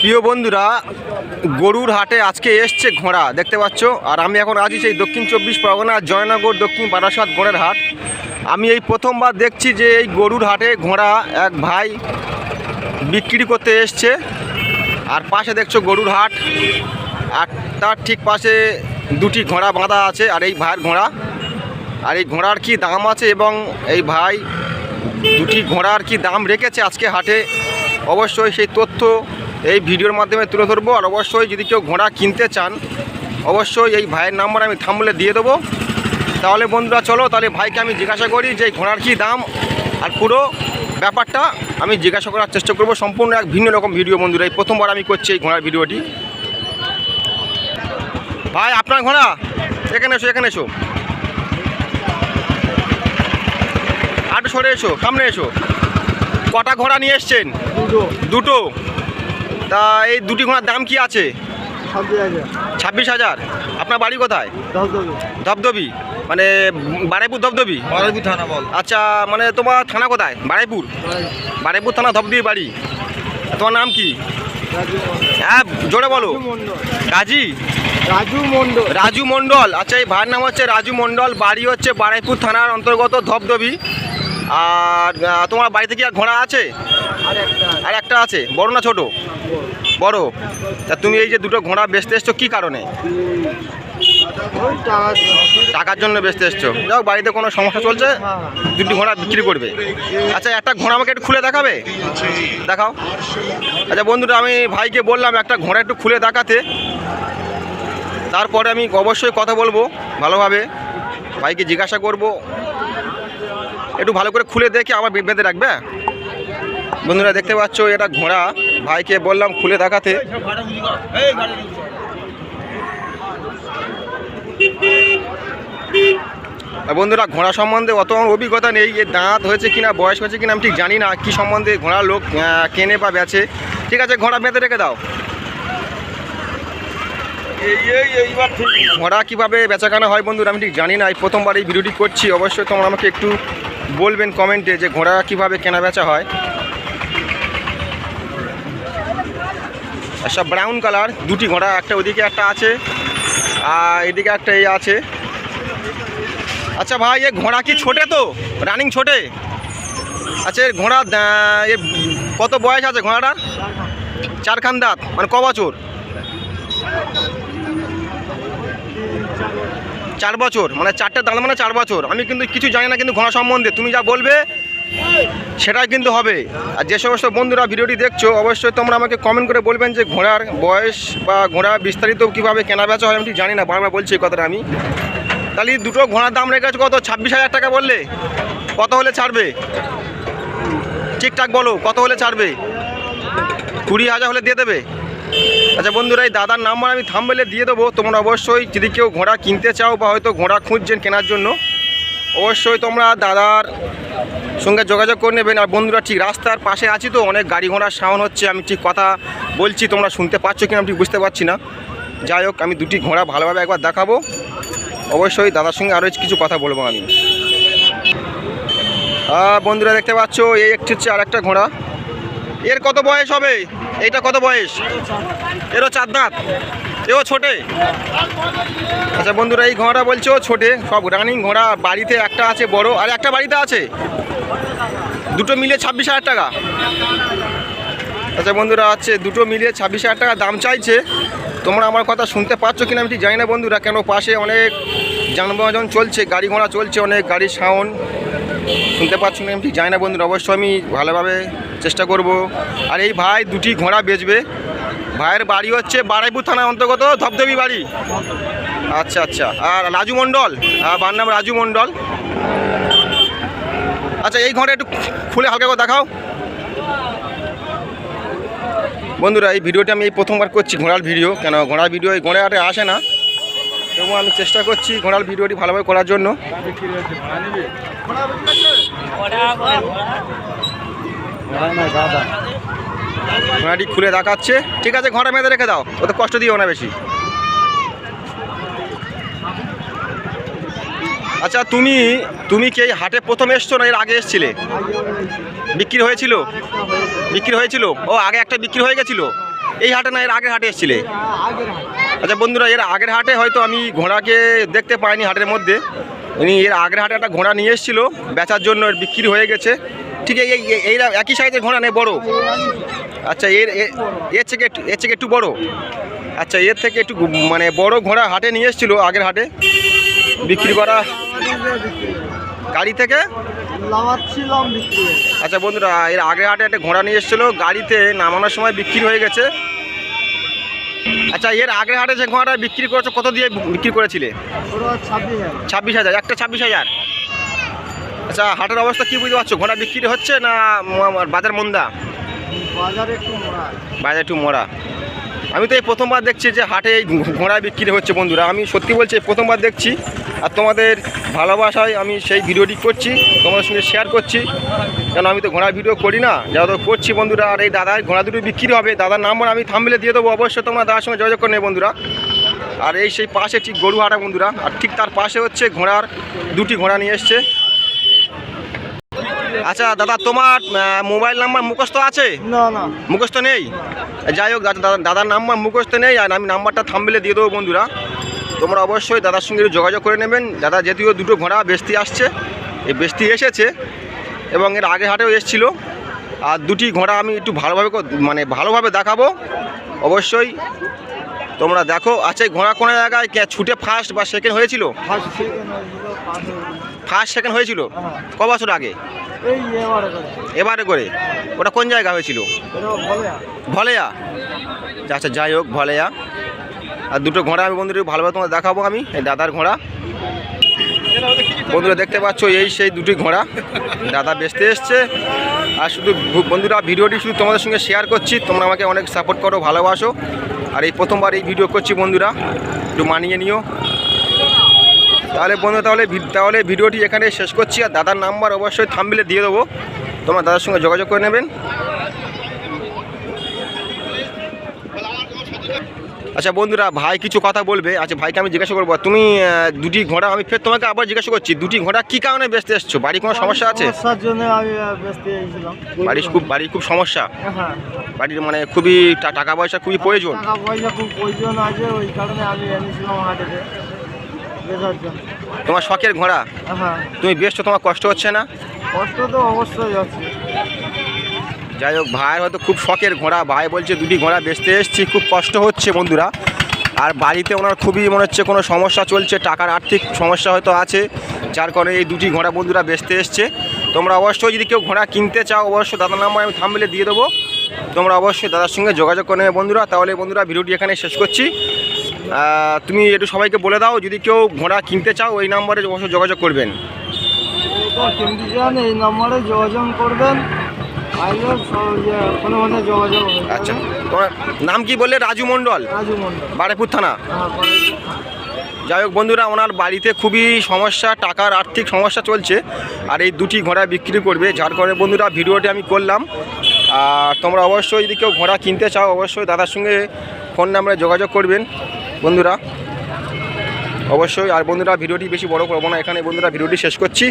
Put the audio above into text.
প্রিয় বন্ধুরা, গরুর হাটে আজকে এসছে ঘোড়া, দেখতে পাচ্ছ? আর আমি এখন আছি সেই দক্ষিণ চব্বিশ পরগনা, জয়নগর, দক্ষিণ বারাসাত ঘোড়ার হাট। আমি এই প্রথমবার দেখছি যে এই গরুর হাটে ঘোড়া এক ভাই বিক্রি করতে এসছে। আর পাশে দেখছ গরুর হাট, আর তার ঠিক পাশে দুটি ঘোড়া বাঁধা আছে, আর এই ভাইয়ের ঘোড়া। আর এই ঘোড়ার কি দাম আছে এবং এই ভাই দুটি ঘোড়ার কি দাম রেখেছে আজকে হাটে? অবশ্যই সেই তথ্য এই ভিডিওর মাধ্যমে তুলে ধরবো আর অবশ্যই যদি কেউ ঘোড়া কিনতে চান, অবশ্যই এই ভাইয়ের নাম্বার আমি থামলে দিয়ে দেবো। তাহলে বন্ধুরা চলো, তাহলে ভাইকে আমি জিজ্ঞাসা করি যে ঘোড়ার কী দাম আর পুরো ব্যাপারটা আমি জিজ্ঞাসা করার চেষ্টা করব। সম্পূর্ণ এক ভিন্ন রকম ভিডিও বন্ধুরা, এই প্রথমবার আমি করছি এই ঘোড়ার ভিডিওটি। ভাই, আপনার ঘোড়া? এখানে এসো এখানে এসো। আটু সরে এসো, সামনে এসো। কটা ঘোড়া নিয়ে এসছেন? দুটো দুটো। তা এই দুটি ঘোড়ার দাম কি আছে? ছাব্বিশ হাজার। আপনার বাড়ি কোথায়? ধবধবি। মানে বারাইপুর ধবধবি? বারাইপুর থানা বল। আচ্ছা মানে তোমার থানা কোথায়? বারাইপুর? বারাইপুর থানা ধবধবি বাড়ি। তোমার নাম কি? হ্যাঁ জোরে বলো। কাজী রাজু? মন্ডল রাজু মন্ডল আচ্ছা এই ভাইয়ের নাম হচ্ছে রাজু মন্ডল বাড়ি হচ্ছে বারাইপুর থানার অন্তর্গত ধবধবি। আর তোমার বাড়িতে কি আর ঘোড়া আছে। আর একটা আছে। বড় না ছোট? বড়? তা তুমি এই যে দুটো ঘোড়া বেচতে এসছো, কী কারণে? টাকার জন্য বেচতে এসছো। যাও, বাড়িতে কোনো সমস্যা চলছে? দুটি ঘোড়া বিক্রি করবে। আচ্ছা একটা ঘোড়া আমাকে একটু খুলে দেখাবে? দেখাও। আচ্ছা বন্ধুরা, আমি ভাইকে বললাম একটা ঘোড়া একটু খুলে দেখাতে। তারপরে আমি অবশ্যই কথা বলব ভালোভাবে। ভাইকে জিজ্ঞাসা করব। একটু ভালো করে খুলে দেখে আবার বেঁধে রাখবে? বন্ধুরা, দেখতে পাচ্ছ, এটা ঘোড়া। ভাইকে বললাম খুলে দেখাতে। বন্ধুরা, ঘোড়া সম্বন্ধে অত আমার অভিজ্ঞতা নেই এর দাঁত হয়েছে কিনা, বয়স হয়েছে কিনা আমি ঠিক জানি না, কি সম্বন্ধে ঘোড়া লোক কেনে বা বেচে। ঠিক আছে, ঘোড়া বেঁধে রেখে দাও। ঘোড়া কীভাবে বেচাকেনা হয় বন্ধুরা, আমি ঠিক জানি না, এই প্রথমবার এই ভিডিওটি করছি, অবশ্যই তোমরা আমাকে একটু বলবেন কমেন্টে যে ঘোড়া কীভাবে কেনা বেচা হয়। সব ব্রাউন কালার দুটি ঘোড়া, একটা ওদিকে একটা আছে, আর এদিকে একটা এই আছে। আচ্ছা ভাই, এ ঘোড়া কি ছোটে তো? রানিং ছোটে? আচ্ছা এর ঘোড়া এ কত বয়স আছে ঘোড়াটার? চারখান দাঁত মানে ক বছর? চার বছর মানে চারটে দাঁত মানে চার বছর। আমি কিন্তু কিছু জানি না, কিন্তু ঘোড়া সম্বন্ধে। তুমি যা বলবে সেটাই কিন্তু হবে। আর যে সমস্ত বন্ধুরা ভিডিওটি দেখছ, অবশ্যই তোমরা আমাকে কমেন্ট করে বলবেন যে ঘোড়ার বয়স বা ঘোড়া বিস্তারিত কীভাবে কেনা বেচা হয়, আমি ঠিক জানি না, বারবার বলছি এই কথাটা আমি। তাহলে দুটো ঘোড়ার দাম রেখেছো কত? ছাব্বিশ হাজার টাকা বললে? কত হলে ছাড়বে? ঠিকঠাক বলো, কত হলে ছাড়বে? কুড়ি হাজার হলে দিয়ে দেবে? আচ্ছা বন্ধুরা, এই দাদার নাম্বার আমি থামবেলে দিয়ে দেবো। তোমরা অবশ্যই যদি কেউ ঘোড়া কিনতে চাও বা হয়তো ঘোড়া খুঁজছেন কেনার জন্য অবশ্যই তোমরা দাদার সঙ্গে যোগাযোগ করে নেবেন। আর বন্ধুরা, ঠিক রাস্তার পাশে আছি তো, অনেক গাড়ি ঘোড়ার সাউন্ড হচ্ছে। আমি ঠিক কথা বলছি, তোমরা শুনতে পাচ্ছ কিনা ঠিক বুঝতে পারছি না। যাই হোক, আমি দুটি ঘোড়া ভালোভাবে একবার দেখাবো। অবশ্যই দাদার সঙ্গে আরও কিছু কথা বলব আমি। বন্ধুরা, দেখতে পাচ্ছ, এই একটি হচ্ছে আর একটা ঘোড়া। এর কত বয়স হবে? এইটা কত বয়স? এরও চার দাঁত। এও ছোটে। আচ্ছা বন্ধুরা, এই ঘোড়াটা বলছে ও ছোটে। সব রানিং ঘোড়া, বাড়িতে একটা আছে বড়, আর একটা বাড়িতে আছে। দুটো মিলিয়ে ছাব্বিশ হাজার টাকা। আচ্ছা বন্ধুরা, আছে দুটো মিলিয়ে ছাব্বিশ হাজার টাকা দাম চাইছে। তোমরা আমার কথা শুনতে পাচ্ছ কিনা আমি ঠিক জানি না বন্ধুরা, কেন পাশে অনেক যানবাহন চলছে, গাড়ি ঘোড়া চলছে, অনেক গাড়ির সাউন্ড শুনতে পাচ্ছ না আমি ঠিক জানি না বন্ধুরা, অবশ্যই আমি ভালোভাবে চেষ্টা করব। আর এই ভাই দুটি ঘোড়া বেচবে। ভাইয়ের বাড়ি হচ্ছে বারাইপুর থানার অন্তর্গত ধবধবি বাড়ি। আচ্ছা আচ্ছা। আর রাজু মণ্ডল বার নাম রাজু মণ্ডল। আচ্ছা এই ঘোড়া একটু খুলে হালকা করে দেখাও। বন্ধুরা এই ভিডিওটা আমি এই প্রথমবার করছি ঘোড়ার ভিডিও। কেন ঘোড়ার ভিডিও এই ঘোড়া হাটে আসে না। তবুও আমি চেষ্টা করছি ঘোড়ার ভিডিওটি ভালোভাবে করার জন্য। ঘোড়াটি খুলে দেখাচ্ছে। ঠিক আছে, ঘোড়া মেঁধে রেখে দাও। ওতে কষ্ট দিও না বেশি। আচ্ছা তুমি তুমি কি এই হাটে প্রথম এসছো না এর আগে এসছিলে? বিক্রি হয়েছিল? বিক্রি হয়েছিল? ও, আগে একটা বিক্রি হয়ে গেছিল? এই হাটে না এর আগের হাটে এসেছিলে? আচ্ছা বন্ধুরা, এর আগের হাটে হয়তো আমি ঘোড়াকে দেখতে পাইনি হাটের মধ্যে। উনি এর আগের হাটে একটা ঘোড়া নিয়ে এসেছিল। বেচার জন্য এর বিক্রি হয়ে গেছে। ঠিক এই, এই- একই সাইজের ঘোড়া নেই বড়। আচ্ছা এর এর থেকে একটু, এর থেকে একটু বড়? আচ্ছা এর থেকে একটু মানে বড় ঘোড়া হাটে নিয়ে এসেছিল আগের হাটে? বিক্রি করা গাড়ি থেকে? আচ্ছা বন্ধুরা, এর আগের হাটে একটা ঘোড়া নিয়ে এসেছিল, গাড়িতে নামানোর সময় বিক্রি হয়ে গেছে। আচ্ছা এর আগের হাটে যে ঘোড়াটা বিক্রি করেছ, কত দিয়ে বিক্রি করেছিলে? ছাব্বিশ হাজার, একটা ছাব্বিশ হাজার। আচ্ছা হাটের অবস্থা কি বুঝতে পারছ? ঘোড়া বিক্রি হচ্ছে না বাজার মন্দা? বাজারে একটু মোড়া। আমি তো এই প্রথমবার দেখছি যে হাটে এই ঘোড়া বিক্রি হচ্ছে বন্ধুরা। আমি সত্যি বলছি প্রথমবার দেখছি আর তোমাদের ভালোবাসায় আমি সেই ভিডিওটি করছি, তোমাদের সঙ্গে শেয়ার করছি। কেন আমি তো ঘোড়া ভিডিও করি না? যা তো করছি বন্ধুরা, আর এই দাদার ঘোড়া দুটো বিক্রি হবে, দাদার নাম্বার আমি থামলে দিয়ে দেবো, অবশ্যই তোমরা দাদার সঙ্গে যোগাযোগ করে নেবে বন্ধুরা। আর এই সেই পাশে ঠিক গরুহাটা বন্ধুরা, আর ঠিক তার পাশে হচ্ছে ঘোড়ার দুটি ঘোড়া নিয়ে এসছে। আচ্ছা দাদা তোমার মোবাইল নাম্বার মুখস্থ আছে? না না। মুখস্থ নেই? যাই হোক দাদা দাদা- দাদার নাম্বার মুখস্থ নেই আর আমি নাম্বারটা থামবেলে দিয়ে দেবো বন্ধুরা। তোমরা অবশ্যই দাদার সঙ্গে যোগাযোগ করে নেবেন। দাদা যেহেতু দুটো ঘোড়া বেস্তি আসছে। এই বেস্তি এসেছে এবং এর আগে হাটেও এসেছিল। আর দুটি ঘোড়া আমি একটু ভালোভাবে মানে ভালোভাবে দেখাবো। অবশ্যই তোমরা দেখো। আচ্ছা এই ঘোড়া কোনো জায়গায় ছুটে ফার্স্ট বা সেকেন্ড হয়েছিল। ফার্স্ট সেকেন্ড হয়েছিল? হ্যাঁ। ক বছর আগে? এবারে করে। এবারে করে? ওটা কোন জায়গা হয়েছিল? ভলেয়া। আচ্ছা যাই হোক ভলেয়া। আর দুটো ঘোড়া আমি বন্ধুদের ভালোভাবে তোমাদের দেখাবো আমি এই দাদার ঘোড়া। বন্ধুরা দেখতে পাচ্ছ এই সেই দুটি ঘোড়া। দাদা বেচতে এসছে। আর শুধু বন্ধুরা ভিডিওটি শুধু তোমাদের সঙ্গে শেয়ার করছি। তোমরা আমাকে অনেক সাপোর্ট করো ভালোবাসো। আর এই প্রথমবার এই ভিডিও করছি বন্ধুরা। একটু মানিয়ে নিও। তাহলে বন্ধু তাহলে তাহলে ভিডিওটি এখানে শেষ করছি। আর দাদার নাম্বার অবশ্যই থামবিলে দিয়ে দেবো। তোমার দাদার সঙ্গে যোগাযোগ করে নেবেন। আচ্ছা বন্ধুরা ভাই কিছু কথা বলবে। আচ্ছা ভাইকে আমি জিজ্ঞাসা করব তুমি দুটি ঘোড়া আমি ফের তোমাকে আবার জিজ্ঞাসা করছি দুটি ঘোড়া কি কারণে বেচতে এসছো? বাড়ি কোনো সমস্যা আছে? ব্যস্ত বাড়ির খুব বাড়ির খুব সমস্যা? হ্যাঁ। বাড়ির মানে খুবই টাকা পয়সা খুবই প্রয়োজন? টাকা পয়সা খুব প্রয়োজন আছে ওই কারণে আমি এনেছিলাম হাটেতে তোমার শখের ঘোড়া? হ্যাঁ। তুমি বেচছো তোমার কষ্ট হচ্ছে না? কষ্ট তো অবশ্যই আছে। যাই হোক ভাইয়ের হয়তো খুব শখের ঘোড়া। ভাই বলছে দুটি ঘোড়া বেচতে এসেছি খুব কষ্ট হচ্ছে বন্ধুরা। আর বাড়িতে ওনার খুবই মনে হচ্ছে কোনো সমস্যা চলছে টাকার আর্থিক সমস্যা হয়তো আছে যার কারণে এই দুটি ঘোড়া বন্ধুরা বেচতে এসছে। তোমরা অবশ্যই যদি কেউ ঘোড়া কিনতে চাও অবশ্যই দাদার নাম্বার আমি থামলে দিয়ে দেবো। তোমরা অবশ্যই দাদার সঙ্গে যোগাযোগ করে নেবে বন্ধুরা। তাহলে বন্ধুরা ভিডিওটি এখানে শেষ করছি। তুমি একটু সবাইকে বলে দাও যদি কেউ ঘোড়া কিনতে চাও এই নাম্বারে অবশ্যই যোগাযোগ করবেন। কিনতে চান এই নম্বরে যোগাযোগ করবেন। আচ্ছা তোমার নাম কি বললে? রাজু মণ্ডল? মন্ডল বারেপুর থানা? হ্যাঁ যাই হোক বন্ধুরা ওনার বাড়িতে খুবই সমস্যা টাকার আর্থিক সমস্যা চলছে আর এই দুটি ঘোড়া বিক্রি করবে। যার কারণে বন্ধুরা ভিডিওটি আমি করলাম। আর তোমরা অবশ্যই যদি কেউ ঘোড়া কিনতে চাও অবশ্যই দাদার সঙ্গে ফোন নাম্বারে যোগাযোগ করবেন। বন্ধুরা অবশ্যই আর বন্ধুরা ভিডিওটি বেশি বড় করব না। এখানে বন্ধুরা ভিডিওটি শেষ করছি।